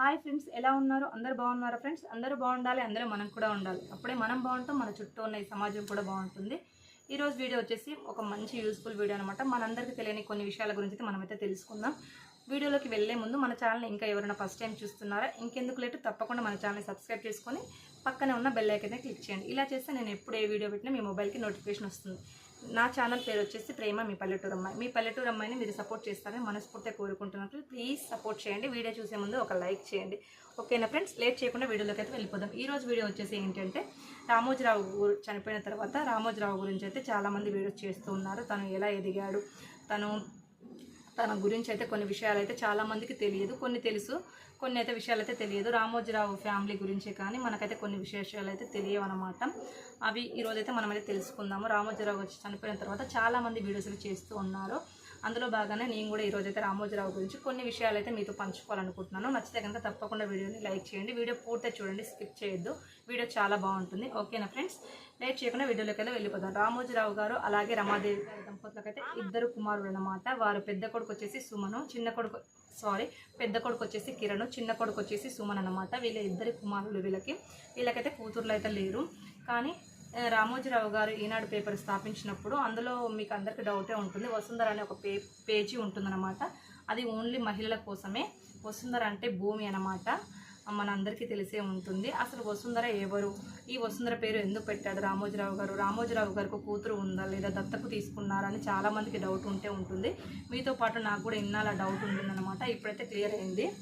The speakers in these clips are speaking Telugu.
హాయ్ ఫ్రెండ్స్ ఎలా ఉన్నారు? అందరు బాగున్నారా ఫ్రెండ్స్? అందరూ బాగుండాలి అందరూ మనం కూడా ఉండాలి. అప్పుడే మనం బాగుంటాం మన చుట్టూ ఉన్న ఈ సమాజం కూడా బాగుంటుంది. ఈరోజు వీడియో వచ్చేసి ఒక మంచి యూస్ఫుల్ వీడియో అనమాట మనందరికీ తెలియని కొన్ని విషయాల గురించి మనమైతే తెలుసుకుందాం. వీడియోలోకి వెళ్ళే ముందు మన ఛానల్ ఇంకా ఎవరైనా ఫస్ట్ టైం చూస్తున్నారా? ఇంకెందుకు లేటు? తప్పకుండా మన ఛానల్ని సబ్స్క్రైబ్ చేసుకొని పక్కనే ఉన్న బెల్ ఐకన్ క్లిక్ చేయండి. ఇలా చేస్తే నేను ఎప్పుడు ఏ వీడియో పెట్టినా మీ మొబైల్కి నోటిఫికేషన్ వస్తుంది. నా ఛానల్ పేరు వచ్చేసి ప్రేమ మీ పల్లెటూరు అమ్మాయి మీ పల్లెటూరు అమ్మాయిని మీరు సపోర్ట్ చేస్తారని మనస్ఫూర్తిగా కోరుకుంటున్నట్లు ప్లీజ్ సపోర్ట్ చేయండి. వీడియో చూసే ముందు ఒక లైక్ చేయండి. ఓకేనా ఫ్రెండ్స్ లేట్ చేయకుండా వీడియోలోకి అయితే వెళ్ళిపోదాం. ఈ రోజు వీడియో వచ్చేసి ఏంటంటే రామోజీరావు గు- చనిపోయిన తర్వాత రామోజీరావు గురించి అయితే చాలామంది వీడియోస్ చేస్తూ ఉన్నారు. తను ఎలా ఎదిగాడు? తను తన గురించి అయితే కొన్ని విషయాలు అయితే చాలామందికి తెలియదు. కొన్ని తెలుసు కొన్ని అయితే విషయాలు అయితే తెలియదు. రామోజీరావు ఫ్యామిలీ గురించే కానీ మనకైతే కొన్ని విశేషాలు అయితే తెలియవు అనమాట అవి ఈరోజైతే మనమైతే మనం అయితే తెలుసుకుందాము. రామోజీరావు వచ్చి చనిపోయిన తర్వాత చాలామంది వీడియోస్లు చేస్తూ ఉన్నారు. అందులో భాగానే నేను కూడా ఈరోజు అయితే రామోజీరావు గురించి కొన్ని విషయాలు అయితే మీతో పంచుకోవాలనుకుంటున్నాను. నచ్చితే కనుక తప్పకుండా వీడియోని లైక్ చేయండి. వీడియో పూర్తిగా చూడండి స్కిప్ చేయొద్దు. వీడియో చాలా బాగుంటుంది. ఓకేనా ఫ్రెండ్స్? లేట్ చేయకుండా వీడియోలోకి అయితే వెళ్ళిపోతాం రామోజీరావు గారు అలాగే రమాదేవి గారి దంపతులకైతే ఇద్దరు కుమారులు అనమాట వారు పెద్ద కొడుకు వచ్చేసి సుమను చిన్న కొడుకు సారీ పెద్ద కొడుకు వచ్చేసి కిరణ్ చిన్న కొడుకు వచ్చేసి సుమన్ అనమాట వీళ్ళ ఇద్దరి కుమారులు వీళ్ళకి. వీళ్ళకైతే కూతుర్లు అయితే లేరు. కానీ రామోజీరావు గారు ఈనాడు పేపర్ స్థాపించినప్పుడు అందులో మీకు అందరికీ డౌటే ఉంటుంది. వసుంధర అనే ఒక పే పేజీ ఉంటుందన్నమాట. అది ఓన్లీ మహిళల కోసమే. వసుంధర అంటే భూమి అనమాట మనందరికీ తెలిసే ఉంటుంది. అసలు వసుంధర ఎవరు? ఈ వసుంధర పేరు ఎందుకు పెట్టాడు రామోజీరావు గారు? రామోజీరావు గారికి కూతురు ఉందా లేదా? దత్తకు తీసుకున్నారా అని చాలామందికి డౌట్ ఉంటే ఉంటుంది. మీతో పాటు నాకు కూడా ఇన్నాళ్ళ డౌట్ ఉంటుందన్నమాట. ఇప్పుడైతే క్లియర్ అయింది.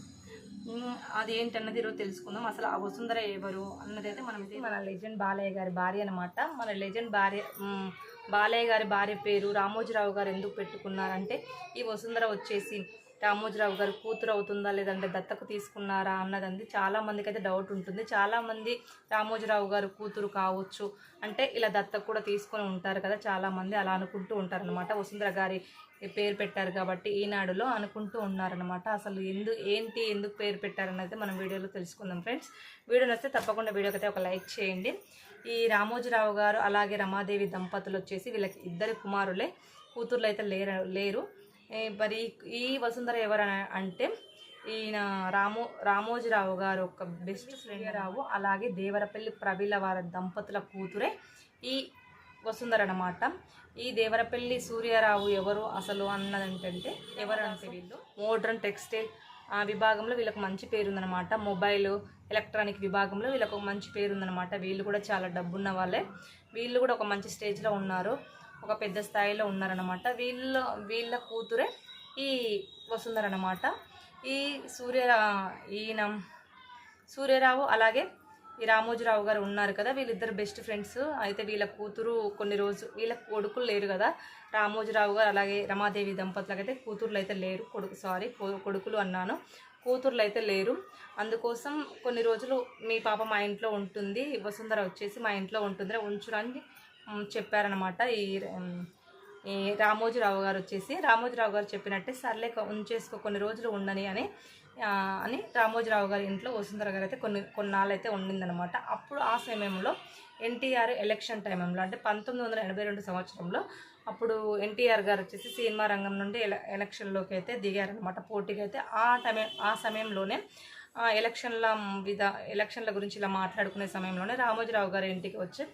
అది ఏంటన్నది ఈరోజు తెలుసుకుందాం. అసలు ఆ వసుంధర ఎవరు అన్నది అయితే మనం ఇది మన లెజెండ్ బాలయ్య గారి భార్య అనమాట మన లెజెండ్ భార్య బాలయ్య గారి భార్య పేరు రామోజీరావు గారు ఎందుకు పెట్టుకున్నారంటే ఈ వసుంధర వచ్చేసి రామోజీరావు గారు కూతురు అవుతుందా లేదంటే దత్తకు తీసుకున్నారా అన్నదంది చాలా మందికి అయితే డౌట్ ఉంటుంది చాలామంది రామోజీరావు గారు కూతురు కావచ్చు అంటే ఇలా దత్తకు కూడా తీసుకొని ఉంటారు కదా చాలామంది అలా అనుకుంటూ ఉంటారనమాట వసుంధర గారి పేరు పెట్టారు కాబట్టి ఈనాడులో అనుకుంటూ ఉన్నారనమాట అసలు ఎందు ఏంటి ఎందుకు పేరు పెట్టారన్నది మనం వీడియోలో తెలుసుకుందాం ఫ్రెండ్స్. వీడియో నచ్చితే తప్పకుండా వీడియోకి అయితే ఒక లైక్ చేయండి. ఈ రామోజీరావు గారు అలాగే రమాదేవి దంపతులు వచ్చేసి వీళ్ళకి ఇద్దరు కుమారులే. కూతుర్లు అయితే లేరు లేరు. మరి ఈ వసుంధర ఎవరు అంటే ఈయన రామో రామోజీరావు గారు ఒక బెస్ట్ ఫ్రెండ్ రావు. అలాగే దేవరపల్లి ప్రవీల వారి దంపతుల కూతురే ఈ వసుంధర అనమాట ఈ దేవరపల్లి సూర్యారావు ఎవరు అసలు అన్నదంటే ఎవరంటే వీళ్ళు? మోడ్రన్ టెక్స్టైల్ ఆ విభాగంలో వీళ్ళకి మంచి పేరు ఉందన్నమాట మొబైల్ ఎలక్ట్రానిక్ విభాగంలో వీళ్ళకి ఒక మంచి పేరు ఉందన్నమాట వీళ్ళు కూడా చాలా డబ్బున్న వాళ్ళే. వీళ్ళు కూడా ఒక మంచి స్టేజ్లో ఉన్నారు. ఒక పెద్ద స్థాయిలో ఉన్నారనమాట వీళ్ళ వీళ్ళ కూతురే ఈ వసుంధర అనమాట ఈ సూర్యరా ఈయన సూర్యరావు అలాగే ఈ రామోజీరావు గారు ఉన్నారు కదా. వీళ్ళిద్దరు బెస్ట్ ఫ్రెండ్స్. అయితే వీళ్ళ కూతురు కొన్ని రోజు వీళ్ళ కొడుకులు లేరు కదా. రామోజీరావు గారు అలాగే రమాదేవి దంపతులకైతే అయితే కూతుర్లు అయితే లేరు. కొడుకు సారీ కొడుకులు అన్నాను. కూతుర్లు అయితే లేరు. అందుకోసం కొన్ని రోజులు మీ పాప మా ఇంట్లో ఉంటుంది. వసుంధర వచ్చేసి మా ఇంట్లో ఉంటుంది ఉంచురని చెప్పారనమాట ఈ ఈ రామోజీరావు గారు వచ్చేసి. రామోజీరావు గారు చెప్పినట్టే సర్లే ఉంచేసుకో కొన్ని రోజులు ఉండని అని అని రామోజీరావు గారి ఇంట్లో వసుంధర గారు అయితే కొన్ని కొన్నాళ్ళు అయితే ఉండిందనమాట అప్పుడు ఆ సమయంలో ఎన్టీఆర్ ఎలక్షన్ టైంలో అంటే పంతొమ్మిది వందల ఎనభై రెండు సంవత్సరంలో అప్పుడు ఎన్టీఆర్ గారు వచ్చేసి సినిమా రంగం నుండి ఎల ఎలక్షన్లోకి అయితే దిగారనమాట పోటీకి అయితే ఆ టైం ఆ సమయంలోనే ఎలక్షన్ల విధ ఎలక్షన్ల గురించి ఇలా మాట్లాడుకునే సమయంలోనే రామోజీరావు గారి ఇంటికి వచ్చి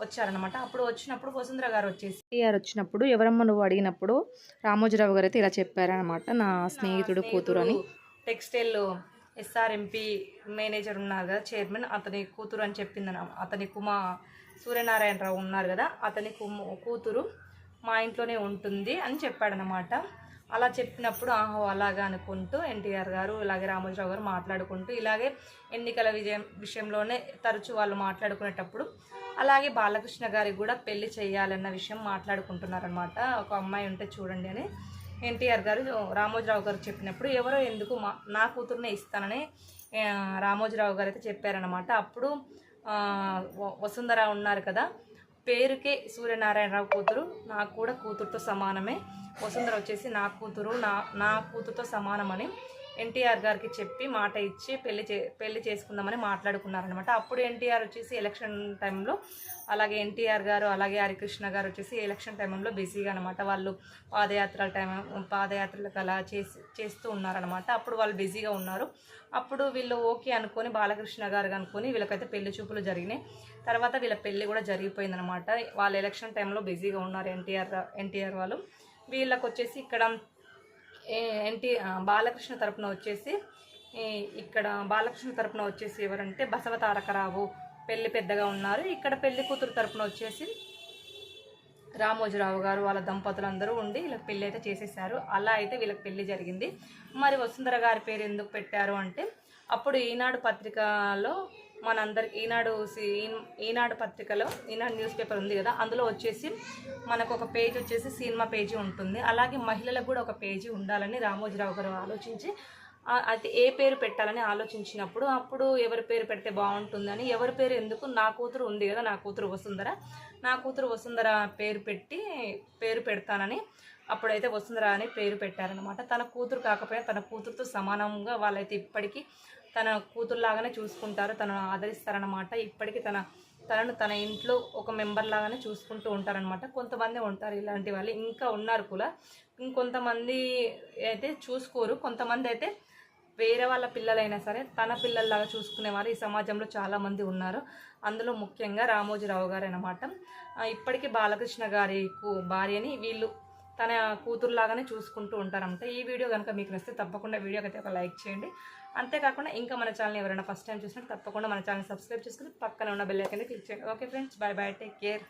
వచ్చారనమాట అప్పుడు వచ్చినప్పుడు వసుంధర గారు వచ్చేసి ఎన్టీఆర్ వచ్చినప్పుడు ఎవరమ్మ నువ్వు అడిగినప్పుడు రామోజీరావు గారు అయితే ఇలా చెప్పారనమాట నా స్నేహితుడు కూతురు అని టెక్స్టైల్ ఎస్ఆర్ఎంపీ మేనేజర్ ఉన్నారు కదా చైర్మన్. అతని కూతురు అని చెప్పింది అతని కుమా సూర్యనారాయణరావు ఉన్నారు కదా అతని కుమ కూతురు మా ఇంట్లోనే ఉంటుంది అని చెప్పాడనమాట అలా చెప్పినప్పుడు ఆహో అలాగా అనుకుంటూ ఎన్టీఆర్ గారు ఇలాగే రామోజీరావు గారు మాట్లాడుకుంటూ ఇలాగే ఎన్నికల విజయం విషయంలోనే తరచూ వాళ్ళు మాట్లాడుకునేటప్పుడు అలాగే బాలకృష్ణ గారికి కూడా పెళ్ళి చేయాలన్న విషయం మాట్లాడుకుంటున్నారనమాట ఒక అమ్మాయి ఉంటే చూడండి అని ఎన్టీఆర్ గారు రామోజీరావు గారు చెప్పినప్పుడు ఎవరో ఎందుకు మా నా కూతురునే ఇస్తానని రామోజీరావు గారు అయితే చెప్పారనమాట అప్పుడు వసుంధర ఉన్నారు కదా పేరుకే సూర్యనారాయణరావు కూతురు. నాకు కూడా కూతురుతో సమానమే. వసుంధర వచ్చేసి నా కూతురు నా నా కూతురుతో సమానమని. ఎన్టీఆర్ గారికి చెప్పి మాట ఇచ్చి పెళ్ళి చే పెళ్ళి చేసుకుందామని మాట్లాడుకున్నారనమాట అప్పుడు ఎన్టీఆర్ వచ్చేసి ఎలక్షన్ టైంలో అలాగే ఎన్టీఆర్ గారు అలాగే హరికృష్ణ గారు వచ్చేసి ఎలక్షన్ టైంలో బిజీగా అనమాట వాళ్ళు పాదయాత్రల టైం పాదయాత్రలకు అలా చేసి చేస్తూ ఉన్నారనమాట అప్పుడు వాళ్ళు బిజీగా ఉన్నారు. అప్పుడు వీళ్ళు ఓకే అనుకొని బాలకృష్ణ గారు అనుకొని వీళ్ళకైతే పెళ్ళి చూపులు జరిగినాయి. తర్వాత వీళ్ళ పెళ్ళి కూడా జరిగిపోయిందనమాట వాళ్ళు ఎలక్షన్ టైంలో బిజీగా ఉన్నారు ఎన్టీఆర్ ఎన్టీఆర్ వాళ్ళు. వీళ్ళకి వచ్చేసి ఇక్కడ ఎన్టీ బాలకృష్ణ తరపున వచ్చేసి ఇక్కడ బాలకృష్ణ తరపున వచ్చేసి ఎవరంటే బసవ తారకరావు. పెళ్ళి పెద్దగా ఉన్నారు. ఇక్కడ పెళ్ళి కూతురు తరపున వచ్చేసి రామోజీరావు గారు వాళ్ళ దంపతులందరూ ఉండి వీళ్ళకి పెళ్ళి అయితే చేసేసారు. అలా అయితే వీళ్ళకి పెళ్ళి జరిగింది. మరి వసుంధర గారి పేరు ఎందుకు పెట్టారు అంటే అప్పుడు ఈనాడు పత్రికలో మనందరికి ఈనాడు సి- ఈ- ఈనాడు పత్రికలో ఈనాడు న్యూస్ పేపర్ ఉంది కదా అందులో వచ్చేసి మనకు ఒక పేజ్ వచ్చేసి సినిమా పేజీ ఉంటుంది. అలాగే మహిళలకు కూడా ఒక పేజీ ఉండాలని రామోజీరావు గారు ఆలోచించి అది అయితే ఏ పేరు పెట్టాలని ఆలోచించినప్పుడు అప్పుడు ఎవరి పేరు పెడితే బాగుంటుందని ఎవరి పేరు ఎందుకు నా కూతురు ఉంది కదా నా కూతురు వసుంధర నా కూతురు వసుంధర పేరు పెట్టి పేరు పెడతానని అప్పుడైతే వసుంధర అని పేరు పెట్టారనమాట తన కూతురు కాకపోయినా తన కూతురుతో సమానంగా వాళ్ళైతే ఇప్పటికీ తన కూతురులాగానే చూసుకుంటారు తనను ఆదరిస్తారనమాట ఇప్పటికీ తన తనను తన ఇంట్లో ఒక మెంబర్ లాగానే చూసుకుంటూ ఉంటారనమాట కొంతమంది ఉంటారు ఇలాంటి వాళ్ళు ఇంకా ఉన్నారు కూడా. ఇంకొంతమంది అయితే చూసుకోరు. కొంతమంది అయితే వేరే వాళ్ళ పిల్లలైనా సరే తన పిల్లల్లాగా చూసుకునేవారు ఈ సమాజంలో చాలామంది ఉన్నారు. అందులో ముఖ్యంగా రామోజీరావు గారు అనమాట ఇప్పటికీ బాలకృష్ణ గారి కు- భార్యని వీళ్ళు తన కూతురులాగానే చూసుకుంటూ ఉంటారనమాట ఈ వీడియో కనుక మీకు నచ్చితే తప్పకుండా వీడియోకి అయితే ఒక లైక్ చేయండి. అంతేకాకుండా ఇంకా మన ఛానల్ ఎవరైనా ఫస్ట్ టైం చూసినట్టు తప్పకుండా మన ఛానల్ సబ్స్క్రైబ్ చేసుకుని పక్కన ఉన్న బెల్ ఐకాన్ని క్లిక్ చేయండి. Okay friends bye bye take care